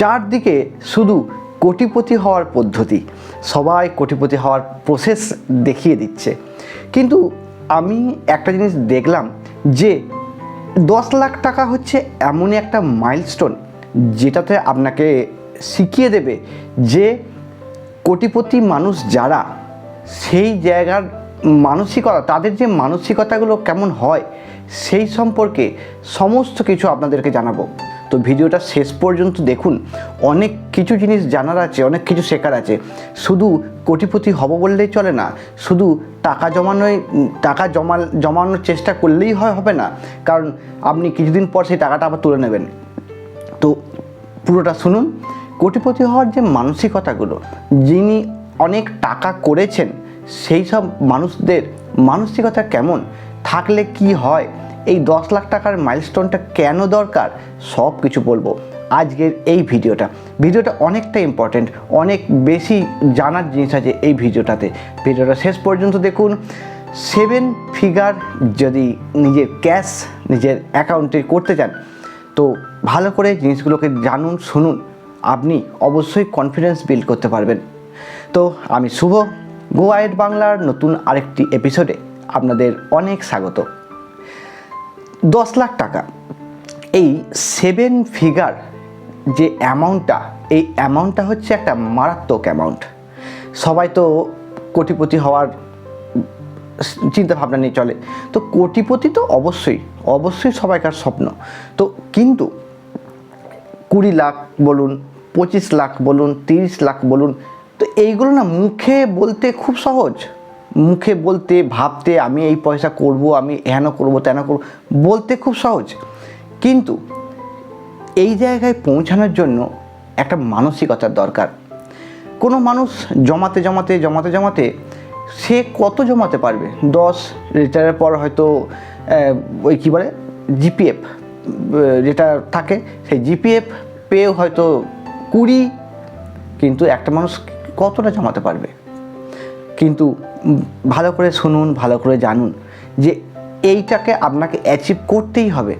চারদিকে শুধু কোটিপতি হওয়ার পদ্ধতি। সবাই কোটিপতি হওয়ার প্রসেস দেখিয়ে দিচ্ছে। কিন্তু আমি একটা জিনিস দেখলাম যে দশ লাখ টাকা হচ্ছে এমনই একটা মাইলস্টোন যেটাতে আপনাকে শিখিয়ে দেবে যে কোটিপতি মানুষ যারা, সেই জায়গার মানসিকতা, তাদের যে মানসিকতাগুলো কেমন হয়, সেই সম্পর্কে সমস্ত কিছু আপনাদেরকে জানাব। তো ভিডিওটা শেষ পর্যন্ত দেখুন। অনেক কিছু জিনিস জানার আছে, অনেক কিছু শেখার আছে। শুধু কোটিপতি হব বললেই চলে না, শুধু টাকা জমানোয়, টাকা জমা জমানোর চেষ্টা করলেই হয়, হবে না। কারণ আপনি কিছুদিন পর সেই টাকাটা আবার তুলে নেবেন। তো পুরোটা শুনুন। কোটিপতি হওয়ার যে মানসিকতাগুলো, যিনি অনেক টাকা করেছেন, সেই সব মানুষদের মানসিকতা কেমন? থাকলে কি হয়? এই দশ লাখ টাকার মাইলস্টোনটা কেন দরকার? সব কিছু বলব আজকের এই ভিডিওটা। ভিডিওটা অনেকটা ইম্পর্টেন্ট অনেক বেশি জানার জিনিস আছে এই ভিডিওটাতে। ভিডিওটা শেষ পর্যন্ত দেখুন। সেভেন ফিগার যদি নিজের ক্যাশ নিজের অ্যাকাউন্টে করতে চান, তো ভালো করে জিনিসগুলোকে জানুন, শুনুন। আপনি অবশ্যই কনফিডেন্স বিল্ড করতে পারবেন। তো আমি শুভ গো আয়েড বাংলার নতুন আরেকটি এপিসোডে আপনাদের অনেক স্বাগত। দশ লাখ টাকা। এই সেভেন ফিগার যে অ্যামাউন্টটা এই অ্যামাউন্টটা হচ্ছে একটা মারাত্মক অ্যামাউন্ট সবাই তো কোটিপতি হওয়ার চিন্তা ভাবনা নিয়ে চলে। তো কোটিপতি তো অবশ্যই অবশ্যই সবাইকার স্বপ্ন। তো কিন্তু কুড়ি লাখ বলুন, পঁচিশ লাখ বলুন, তিরিশ লাখ বলুন, তো এইগুলো না মুখে বলতে খুব সহজ। মুখে বলতে, ভাবতে, আমি এই পয়সা করব, আমি হেন করব, তেন করব, বলতে খুব সহজ। কিন্তু এই জায়গায় পৌঁছানোর জন্য একটা মানসিকতার দরকার। কোনো মানুষ জমাতে জমাতে জমাতে জমাতে সে কত জমাতে পারবে? দশ, রিটায়ারের পর হয়তো ওই কী বলে? জিপিএফ, যেটা থাকে, সেই জিপিএফ পেয়েও হয়তো কুড়ি, কিন্তু একটা মানুষ কতটা জমাতে পারবে? কিন্তু ভালো করে শুনুন, ভালো করে জানুন যে এইটাকে আপনাকে অ্যাচিভ করতেই হবে।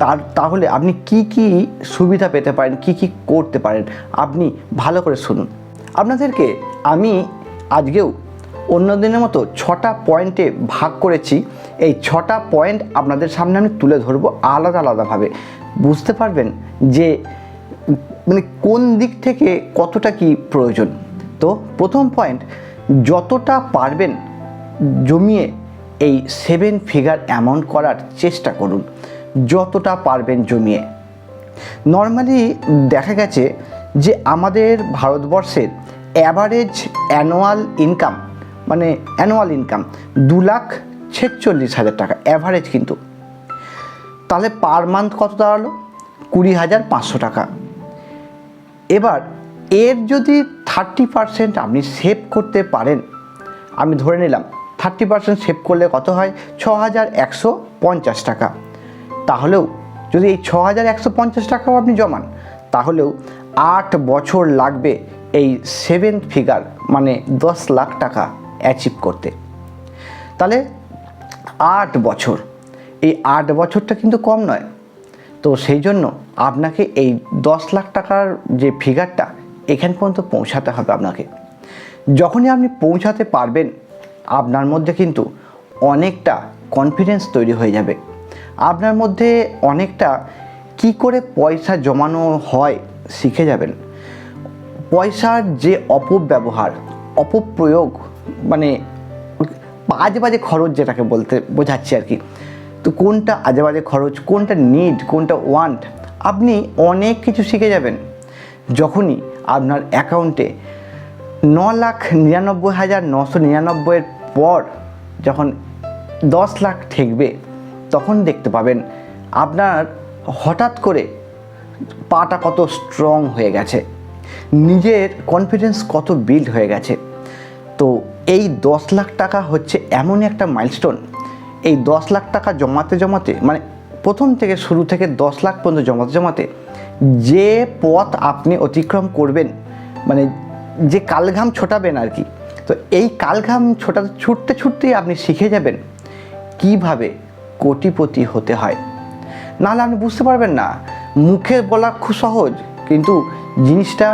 তার, তাহলে আপনি কি কি সুবিধা পেতে পারেন, কি কি করতে পারেন, আপনি ভালো করে শুনুন। আপনাদেরকে আমি আজকেও অন্য দিনের মতো ছটা পয়েন্টে ভাগ করেছি। এই ছটা পয়েন্ট আপনাদের সামনে আমি তুলে ধরবো আলাদা, আলাদাভাবে। বুঝতে পারবেন যে মানে কোন দিক থেকে কতটা কি প্রয়োজন। তো প্রথম পয়েন্ট যতটা পারবেন জমিয়ে এই সেভেন ফিগার অ্যামাউন্ট করার চেষ্টা করুন, যতটা পারবেন জমিয়ে। নর্মালি দেখা গেছে যে আমাদের ভারতবর্ষের অ্যাভারেজ অ্যানুয়াল ইনকাম মানে অ্যানুয়াল ইনকাম দু লাখ ছেচল্লিশ হাজার টাকা অ্যাভারেজ কিন্তু। তাহলে পার মান্থ কত দাঁড়াল? কুড়ি হাজার পাঁচশো টাকা। এবার এর যদি থার্টি পারসেন্ট আপনি সেভ করতে পারেন। আমি ধরে নিলাম, থার্টি পারসেন্ট সেভ করলে কত হয়? ছ হাজার একশো পঞ্চাশ টাকা। তাহলেও যদি এই ছ হাজার একশো পঞ্চাশ টাকাও আপনি জমান, তাহলেও আট বছর লাগবে এই সেভেন ফিগার মানে দশ লাখ টাকা অ্যাচিভ করতে। তাহলে আট বছর, এই আট বছরটা কিন্তু কম নয়। তো সেই জন্য আপনাকে এই দশ লাখ টাকার যে ফিগারটা এখান পর্যন্ত পৌঁছাতে হবে আপনাকে। যখনই আপনি পৌঁছাতে পারবেন, আপনার মধ্যে কিন্তু অনেকটা কনফিডেন্স তৈরি হয়ে যাবে। আপনার মধ্যে অনেকটা কি করে পয়সা জমানো হয় শিখে যাবেন। পয়সার যে অপব্যবহার, অপপ্রয়োগ মানে বাজে বাজে খরচ যেটাকে বলতে বোঝাচ্ছি আর কি, তো কোনটা আজে বাজে খরচ, কোনটা নিড কোনটা ওয়ান্ট আপনি অনেক কিছু শিখে যাবেন। যখনই আপনার অ্যাকাউন্টে ন লাখ নিরানব্বই হাজার নশো নিরানব্বইয়ের পর যখন দশ লাখ ঠেকবে, তখন দেখতে পাবেন আপনার হঠাৎ করে পাটা কত স্ট্রং হয়ে গেছে। নিজের কনফিডেন্স কত বিল্ড হয়ে গেছে। তো এই দশ লাখ টাকা হচ্ছে এমন একটা মাইলস্টোন এই দশ লাখ টাকা জমাতে জমাতে মানে প্রথম থেকে শুরু থেকে দশ লাখ পর্যন্ত জমাতে জমাতে যে পথ আপনি অতিক্রম করবেন মানে যে কালঘাম ছোটাবেন আর কি, তো এই কালঘাম ছোটাতে ছুটতে ছুটতেই আপনি শিখে যাবেন কীভাবে কোটিপতি হতে হয়। নাহলে আপনি বুঝতে পারবেন না, মুখে বলা খুব সহজ, কিন্তু জিনিসটা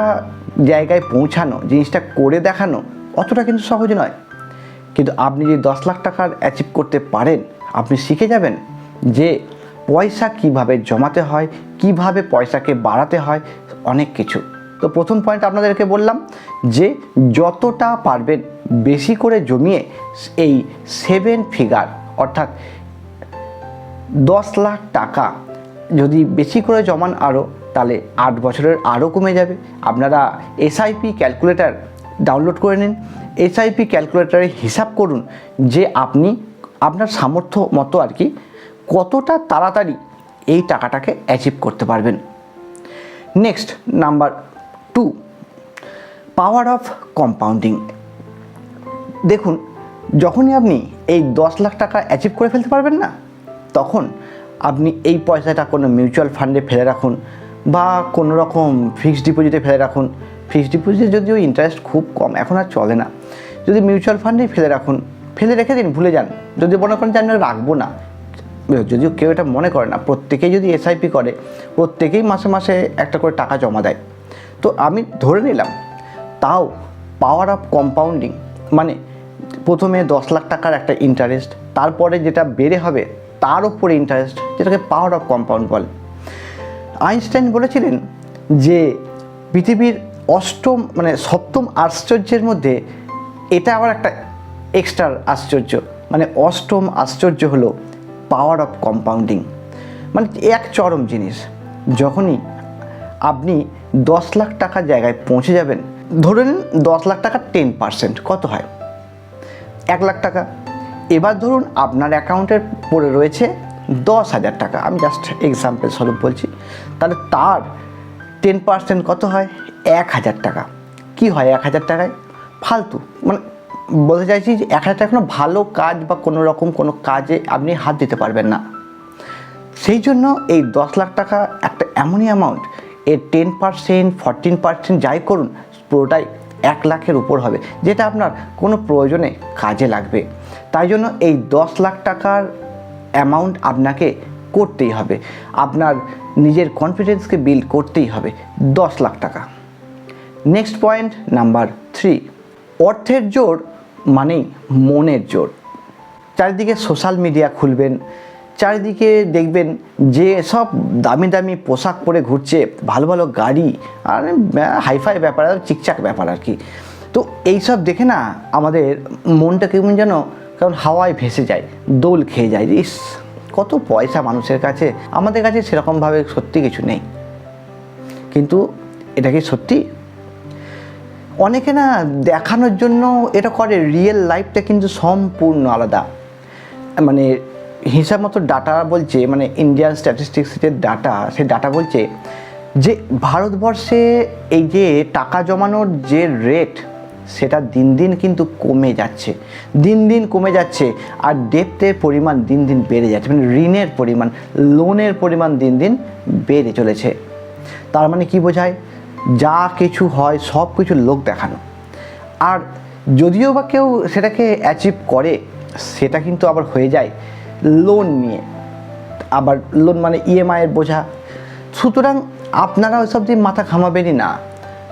জায়গায় পৌঁছানো, জিনিসটা করে দেখানো অতটা কিন্তু সহজ নয়। কিন্তু আপনি যদি দশ লাখ টাকার অ্যাচিভ করতে পারেন, আপনি শিখে যাবেন যে পয়সা কীভাবে জমাতে হয়, কীভাবে পয়সাকে বাড়াতে হয়, অনেক কিছু। তো প্রথম পয়েন্ট আপনাদেরকে বললাম যে যতটা পারবেন বেশি করে জমিয়ে এই সেভেন ফিগার অর্থাৎ দশ লাখ টাকা যদি বেশি করে জমান আরও তাহলে আট বছরের আরও কমে যাবে। আপনারা এসআইপি ক্যালকুলেটার ডাউনলোড করে নিন। এসআইপি ক্যালকুলেটরে হিসাব করুন যে আপনি, আপনার সামর্থ্য মতো আর কি কতটা তাড়াতাড়ি এই টাকাটাকে অ্যাচিভ করতে পারবেন। Next number two power of compounding দেখুন, যখনই আপনি এই দশ লাখ টাকা অ্যাচিভ করে ফেলতে পারবেন না, তখন আপনি এই পয়সাটা কোনো মিউচুয়াল ফান্ডে ফেলে রাখুন বা কোনো রকম ফিক্সড ডিপোজিটে ফেলে রাখুন। ফিক্সড ডিপোজিটে যদিও ইন্টারেস্ট খুব কম, এখন আর চলে না। যদি মিউচুয়াল ফান্ডেই ফেলে রাখুন, ফেলে রেখে দিন, ভুলে যান। যদি মনে করেন যে আমি রাখব না যদিও কেউ এটা মনে করে না, প্রত্যেকেই যদি এসআইপি করে, প্রত্যেকেই মাসে মাসে একটা করে টাকা জমা দেয়। তো আমি ধরে নিলাম, তাও পাওয়ার অফ কম্পাউন্ডিং মানে প্রথমে দশ লাখ টাকার একটা ইন্টারেস্ট তারপরে যেটা বেড়ে হবে, তার উপরে ইন্টারেস্ট যেটাকে পাওয়ার অফ কম্পাউন্ড বলে। আইনস্টাইন বলেছিলেন যে পৃথিবীর অষ্টম মানে সপ্তম আশ্চর্যের মধ্যে এটা আবার একটা এক্সট্রা আশ্চর্য মানে অষ্টম আশ্চর্য হলো পাওয়ার অফ কম্পাউন্ডিং। মানে এক চরম জিনিস। যখনই আপনি দশ লাখ টাকার জায়গায় পৌঁছে যাবেন, ধরে নিন দশ লাখ টাকা টেন পার্সেন্ট কত হয়? এক লাখ টাকা। এবার ধরুন আপনার অ্যাকাউন্টের পড়ে রয়েছে দশ হাজার টাকা। আমি জাস্ট এক্সাম্পল স্বরূপ বলছি। তাহলে তার টেন পার্সেন্ট কত হয়? এক হাজার টাকা। কি হয় এক হাজার টাকায়? ফালতু। মানে বলতে চাইছি যে এক হাজার টাকা কোনো ভালো কাজ বা কোনো রকম কোনো কাজে আপনি হাত দিতে পারবেন না। সেই জন্য এই দশ লাখ টাকা একটা এমনই অ্যামাউন্ট এর টেন পার্সেন্ট ফরটিন পার্সেন্ট যাই করুন, পুরোটাই এক লাখের উপর হবে, যেটা আপনার কোনো প্রয়োজনে কাজে লাগবে। তাই জন্য এই দশ লাখ টাকার অ্যামাউন্ট আপনাকে করতেই হবে। আপনার নিজের কনফিডেন্সকে বিল্ড করতেই হবে দশ লাখ টাকা। নেক্সট পয়েন্ট নাম্বার থ্রি অর্থের জোর মানেই মনের জোর। চারিদিকে সোশ্যাল মিডিয়া খুলবেন, চারিদিকে দেখবেন যে সব দামি দামি পোশাক পরে ঘুরছে, ভালো ভালো গাড়ি আর হাইফাই ব্যাপার আর চিকচাক ব্যাপার আর কি। তো এইসব দেখে না আমাদের মনটা কেমন যেন কারণ হাওয়ায় ভেসে যায়, দোল খেয়ে যায়। ইস, কত পয়সা মানুষের কাছে। আমাদের কাছে সেরকমভাবে সত্যি কিছু নেই। কিন্তু এটা কি সত্যি? অনেকে না দেখানোর জন্য এটা করে রিয়েল লাইফটা কিন্তু সম্পূর্ণ আলাদা। মানে হিসাব মতো ডাটা বলছে মানে ইন্ডিয়ান স্ট্যাটিস্টিক্সের ডাটা সেই ডাটা বলছে যে ভারতবর্ষে এই যে টাকা জমানোর যে রেট সেটা দিন দিন কিন্তু কমে যাচ্ছে। দিন দিন কমে যাচ্ছে আর ডেপ্থের পরিমাণ দিন দিন বেড়ে যাচ্ছে। মানে ঋণের পরিমাণ লোনের পরিমাণ দিন দিন বেড়ে চলেছে। তার মানে কি বোঝায়? যা কিছু হয়, সব কিছু লোক দেখানো। আর যদিও বা কেউ সেটাকে অ্যাচিভ করে, সেটা কিন্তু আবার হয়ে যায় লোন নিয়ে। আবার লোন মানে ইএমআইয়ের বোঝা। সুতরাং আপনারা ওইসব দিয়ে মাথা ঘামাবেনই না।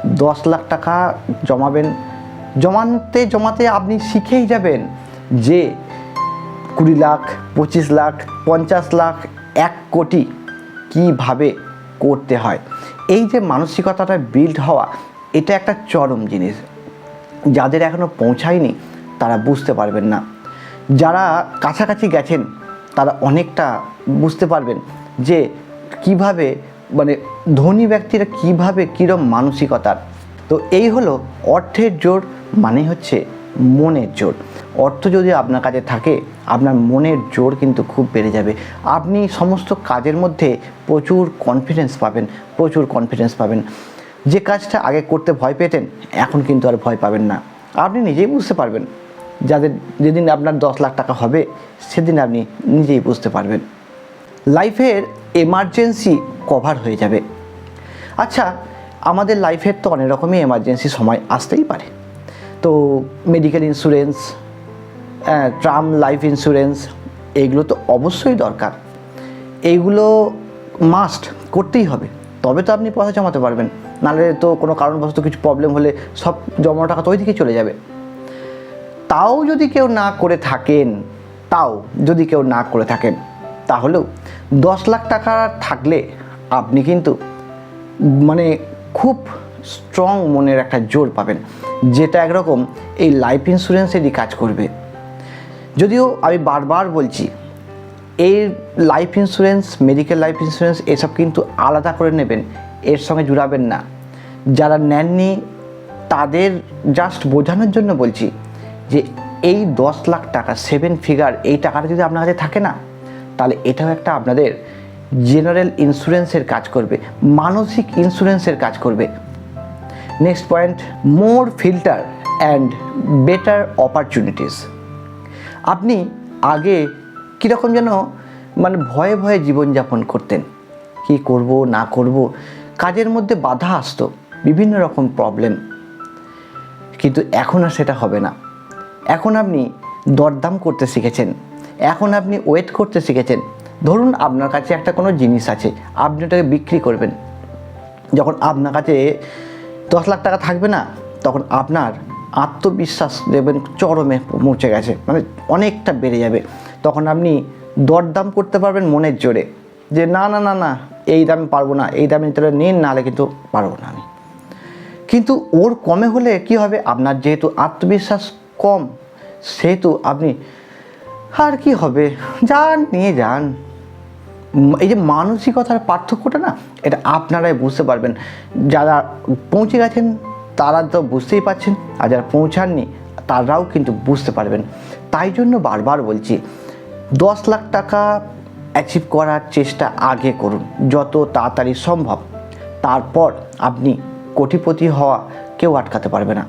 দশ লাখ টাকা জমাবেন। জমাতে জমাতে আপনি শিখেই যাবেন যে কুড়ি লাখ, পঁচিশ লাখ, পঞ্চাশ লাখ, এক কোটি কীভাবে করতে হয়। এই যে মানসিকতাটা বিল্ড হওয়া, এটা একটা চরম জিনিস। যাদের এখনও পৌঁছায়নি, তারা বুঝতে পারবেন না। যারা কাছাকাছি গেছেন, তারা অনেকটা বুঝতে পারবেন যে কীভাবে মানে ধনী ব্যক্তিরা কীভাবে কীরম মানসিকতার। তো এই হলো অর্থের জোর মানে হচ্ছে মনের জোর। অর্থ যদি আপনার কাছে থাকে, আপনার মনের জোর কিন্তু খুব বেড়ে যাবে। আপনি সমস্ত কাজের মধ্যে প্রচুর কনফিডেন্স পাবেন, প্রচুর কনফিডেন্স পাবেন। যে কাজটা আগে করতে ভয় পেতেন, এখন কিন্তু আর ভয় পাবেন না। আপনি নিজেই বুঝতে পারবেন। যাদের, যেদিন আপনার দশ লাখ টাকা হবে, সেদিন আপনি নিজেই বুঝতে পারবেন। লাইফের এমার্জেন্সি কভার হয়ে যাবে। আচ্ছা আমাদের লাইফের তো অনেক রকমই এমার্জেন্সি সময় আসতেই পারে। তো medical insurance term life insurance এইগুলো তো অবশ্যই দরকার। এইগুলো মাস্ট করতেই হবে। তবে তো আপনি পয়সা জমাতে পারবেন। নাহলে তো কোনো কারণবশত কিছু প্রবলেম হলে সব জমানো টাকা তো ওই দিকে চলে যাবে। তাও যদি কেউ না করে থাকেন, তাও যদি কেউ না করে থাকেন, তাহলেও দশ লাখ টাকা থাকলে আপনি কিন্তু মানে খুব স্ট্রং মনের একটা জোর পাবেন, যেটা একরকম এই লাইফ ইন্স্যুরেন্সেরই কাজ করবে। যদিও আমি বারবার বলছি, এই life insurance medical life insurance এসব কিন্তু আলাদা করে নেবেন, এর সঙ্গে জুড়াবেন না। যারা নেননি, তাদের জাস্ট বোঝানোর জন্য বলছি যে, এই দশ লাখ টাকা সেভেন ফিগার এই টাকাটা যদি আপনার কাছে থাকে না, তাহলে এটাও একটা আপনাদের জেনারেল ইন্স্যুরেন্সের কাজ করবে, মানসিক ইন্স্যুরেন্সের কাজ করবে। Next point more filter and better opportunities আপনি আগে কীরকম যেন মানে ভয়ে ভয়ে জীবনযাপন করতেন। কি করব, না করব, কাজের মধ্যে বাধা আসতো, বিভিন্ন রকম প্রবলেম কিন্তু এখন আর সেটা হবে না। এখন আপনি দরদাম করতে শিখেছেন। এখন আপনি ওয়েট করতে শিখেছেন। ধরুন আপনার কাছে একটা কোনো জিনিস আছে, আপনি ওটাকে বিক্রি করবেন। যখন আপনার কাছে দশ লাখ টাকা থাকবে না, তখন আপনার আত্মবিশ্বাস দেবেন চরমে পৌঁছে গেছে মানে অনেকটা বেড়ে যাবে। তখন আপনি দরদাম করতে পারবেন মনের জোরে, যে না না না না, এই দামে পারব না, এই দামে তাহলে নিন, নাহলে কিন্তু পারব না আমি। কিন্তু ওর কমে হলে কি হবে? আপনার যেহেতু আত্মবিশ্বাস কম, সেহেতু আপনি, আর কি হবে? যান, নিয়ে যান। এই যে মানসিকতার পার্থক্যটা না, এটা আপনারাই বুঝতে পারবেন। যারা পৌঁছে গেছেন, তারা তো বুঝতেই পারছেন, আর যারা পৌঁছাননি, তারাও কিন্তু বুঝতে পারবেন। তাই জন্য বারবার বলছি, দশ লাখ টাকা অ্যাচিভ করার চেষ্টা আগে করুন, যত তাড়াতাড়ি সম্ভব। তারপর আপনি কোটিপতি হওয়া কেউ আটকাতে পারবে না।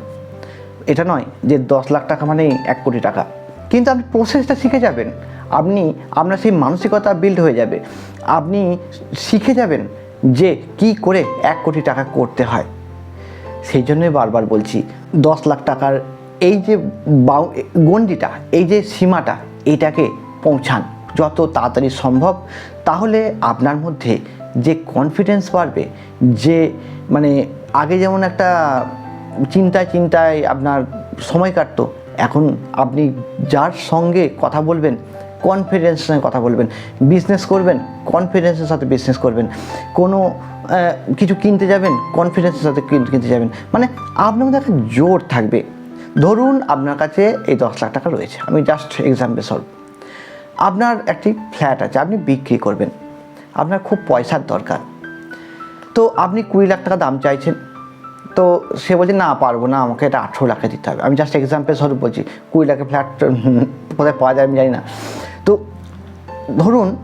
এটা নয় যে দশ লাখ টাকা মানেই এক কোটি টাকা। কিন্তু আপনি প্রসেসটা শিখে যাবেন। আপনি, আপনার সেই মানসিকতা বিল্ড হয়ে যাবে। আপনি শিখে যাবেন যে কি করে এক কোটি টাকা করতে হয়। সেই জন্যই বারবার বলছি, দশ লাখ টাকার এই যে বাউ, গণ্ডিটা, এই যে সীমাটা এইটাকে পৌঁছান। যত তাড়াতাড়ি সম্ভব, তাহলে আপনার মধ্যে যে কনফিডেন্স বাড়বে, যে মানে আগে যেমন একটা চিন্তায় চিন্তায় আপনার সময় কাটতো, এখন আপনি যার সঙ্গে কথা বলবেন কনফিডেন্স সঙ্গে কথা বলবেন বিজনেস করবেন কনফিডেন্সের সাথে বিজনেস করবেন। কোনো কিছু কিনতে যাবেন কনফিডেন্সের সাথে কিন- কিনতে যাবেন। মানে আপনার মধ্যে একটা জোর থাকবে। ধরুন আপনার কাছে এই দশ লাখ টাকা রয়েছে, আমি জাস্ট এক্সাম্পল সলভ আপনার একটি ফ্ল্যাট আছে, আপনি বিক্রি করবেন। আপনার খুব পয়সার দরকার। তো আপনি কুড়ি লাখ টাকা দাম চাইছেন, তো সে বলছে, না, পারব না, আমাকে এটা আঠেরো লাখে দিতে হবে। আমি জাস্ট এক্সাম্পল স্বরূপ বলছি, কুড়ি লাখের ফ্ল্যাট কোথায় পাওয়া যায় আমি জানি না। ধরুন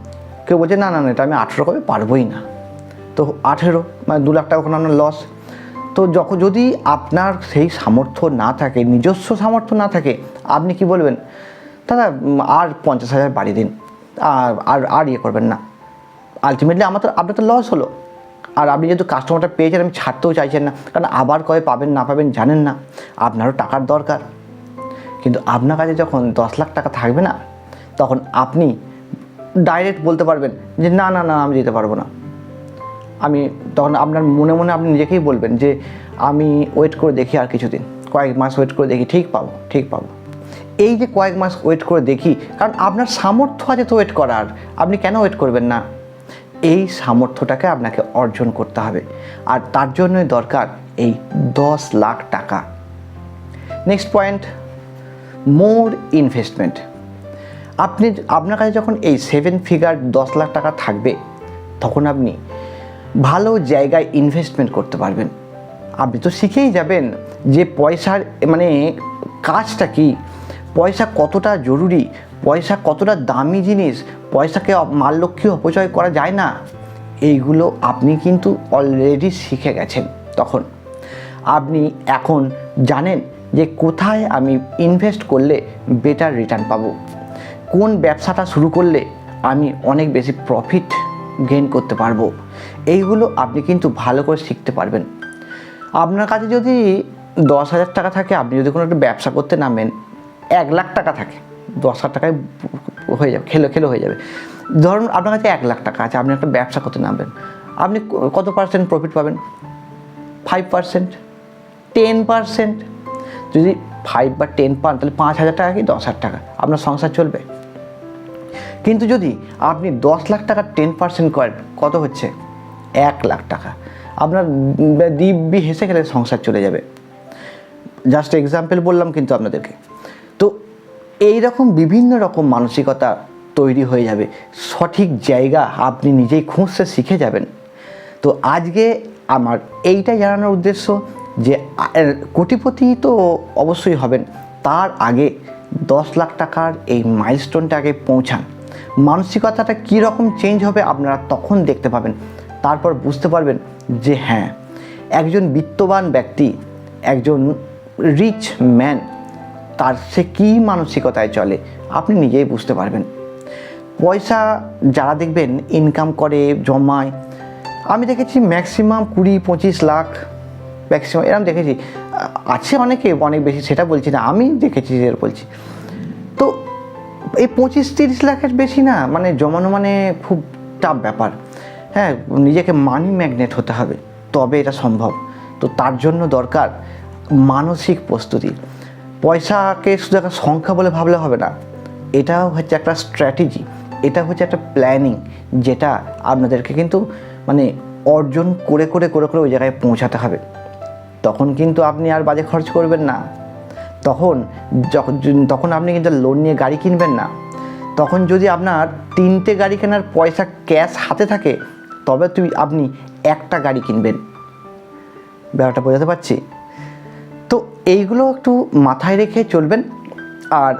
কেউ বলছে, না না না, এটা আমি আঠেরো কবে পারবোই না। তো আঠেরো মানে দু লাখ টাকা ওখানে আপনার লস তো যখন যদি আপনার সেই সামর্থ্য না থাকে, নিজস্ব সামর্থ্য না থাকে, আপনি কি বলবেন? দাদা আর পঞ্চাশ হাজার বাড়িয়ে দিন। আর আর আর ইয়ে করবেন না। আলটিমেটলি আমার তো, আপনার তো লস হলো। আর আপনি যেহেতু কাস্টমারটা পেয়েছেন, আমি ছাড়তেও চাইছেন না। কারণ আবার কবে পাবেন, না পাবেন জানেন না। আপনারও টাকার দরকার। কিন্তু আপনার কাছে যখন দশ লাখ টাকা থাকবে না, তখন আপনি ডাইরেক্ট বলতে পারবেন যে, না না না, আমি দিতে পারব না। আমি তখন আপনার মনে মনে আপনি নিজেকেই বলবেন যে, আমি ওয়েট করে দেখি আর কিছুদিন। কয়েক মাস ওয়েট করে দেখি, ঠিক পাবো ঠিক পাবো। এই যে কয়েক মাস ওয়েট করে দেখি, কারণ আপনার সামর্থ্য আছে তো ওয়েট করার, আপনি কেন ওয়েট করবেন না? এই সামর্থ্যটাকে আপনাকে অর্জন করতে হবে। আর তার জন্যই দরকার এই দশ লাখ টাকা। নেক্সট পয়েন্ট মোর ইনভেস্টমেন্ট আপনি আপনার কাছে যখন এই সেভেন ফিগার দশ লাখ টাকা থাকবে, তখন আপনি ভালো জায়গায় ইনভেস্টমেন্ট করতে পারবেন। আপনি তো শিখেই যাবেন যে পয়সার মানে কাজটা কি, পয়সা কতটা জরুরি, পয়সা কতটা দামি জিনিস, পয়সাকে মাললক্ষ্মী অপচয় করা যায় না। এইগুলো আপনি কিন্তু অলরেডি শিখে গেছেন তখন। আপনি এখন জানেন যে কোথায় আমি ইনভেস্ট করলে বেটার রিটার্ন পাবো। কোন ব্যবসাটা শুরু করলে আমি অনেক বেশি প্রফিট গেইন করতে পারব? এইগুলো আপনি কিন্তু ভালো করে শিখতে পারবেন। আপনার কাছে যদি দশ হাজার টাকা থাকে, আপনি যদি কোনো একটা ব্যবসা করতে নামেন, এক লাখ টাকা থাকে, দশ হাজার টাকায় হয়ে যাবে, খেলো খেলো হয়ে যাবে। ধরুন আপনার কাছে এক লাখ টাকা আছে, আপনি একটা ব্যবসা করতে নামবেন। আপনি কত পার্সেন্ট প্রফিট পাবেন? ফাইভ পার্সেন্ট টেন পার্সেন্ট যদি ফাইভ বা টেন পান, তাহলে পাঁচ হাজার টাকা কি? দশ হাজার টাকা। আপনার সংসার চলবে। কিন্তু যদি আপনি দশ লাখ টাকা টেন পার্সেন্ট করেন, কত হচ্ছে? এক লাখ টাকা। আপনার দিব্যি হেসে গেলে সংসার চলে যাবে। জাস্ট এক্সাম্পল বললাম কিন্তু আপনাদেরকে। তো এই রকম বিভিন্ন রকম মানসিকতা তৈরি হয়ে যাবে। সঠিক জায়গা আপনি নিজেই খুঁজতে শিখে যাবেন। তো আজকে আমার এইটাই জানানোর উদ্দেশ্য। যে কোটিপতি তো অবশ্যই হবেন। তার আগে দশ লাখ টাকার এই মাইলস্টোনটা আগে পৌঁছান। মানসিকতাটা কী রকম চেঞ্জ হবে আপনারা তখন দেখতে পাবেন। তারপর বুঝতে পারবেন যে হ্যাঁ একজন বিত্তবান ব্যক্তি, একজন রিচ ম্যান তার সে কী মানসিকতায় চলে, আপনি নিজেই বুঝতে পারবেন। পয়সা যারা দেখবেন ইনকাম করে, জমায়, আমি দেখেছি ম্যাক্সিমাম কুড়ি পঁচিশ লাখ ম্যাক্সিমাম এরকম দেখেছি। আছে অনেকে, অনেক বেশি, সেটা বলছি না, আমি দেখেছি সেটা বলছি। তো এই পঁচিশ তিরিশ লাখের বেশি না মানে জমানো মানে খুব টাফ ব্যাপার। হ্যাঁ নিজেকে মানি ম্যাগনেট হতে হবে, তবে এটা সম্ভব। তো তার জন্য দরকার মানসিক প্রস্তুতি। পয়সাকে শুধু একটা সংখ্যা বলে ভাবলে হবে না এটাও হচ্ছে একটা স্ট্র্যাটেজি এটা হচ্ছে একটা প্ল্যানিং যেটা আপনাদেরকে কিন্তু মানে অর্জন করে করে করে করে ওই জায়গায় পৌঁছাতে হবে। তখন কিন্তু আপনি আর বাজে খরচ করবেন না। তখন তখন আপনি কিন্তু লোন নিয়ে গাড়ি কিনবেন না। তখন যদি আপনার তিনটে গাড়ি কেনার পয়সা ক্যাশ হাতে থাকে, তবে তুই, আপনি একটা গাড়ি কিনবেন। ব্যাপারটা বোঝাতে পারছি? তো এইগুলো একটু মাথায় রেখে চলবেন। আর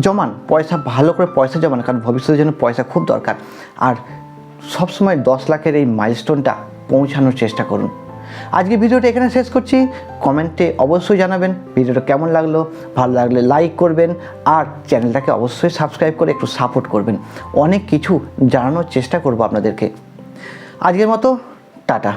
জমান, পয়সা ভালো করে পয়সা জমান, কারণ ভবিষ্যতের জন্য পয়সা খুব দরকার। আর সবসময় দশ লাখের এই মাইলস্টোনটা পৌঁছানোর চেষ্টা করুন। আজকে ভিডিওটা এখানে শেষ করছি। কমেন্টে অবশ্যই জানাবেন ভিডিওটা কেমন লাগল। ভালো লাগলে লাইক করবেন আর চ্যানেলটাকে অবশ্যই সাবস্ক্রাইব করে একটু সাপোর্ট করবেন। অনেক কিছু জানানোর চেষ্টা করব আপনাদেরকে। আজকের মতো, টাটা।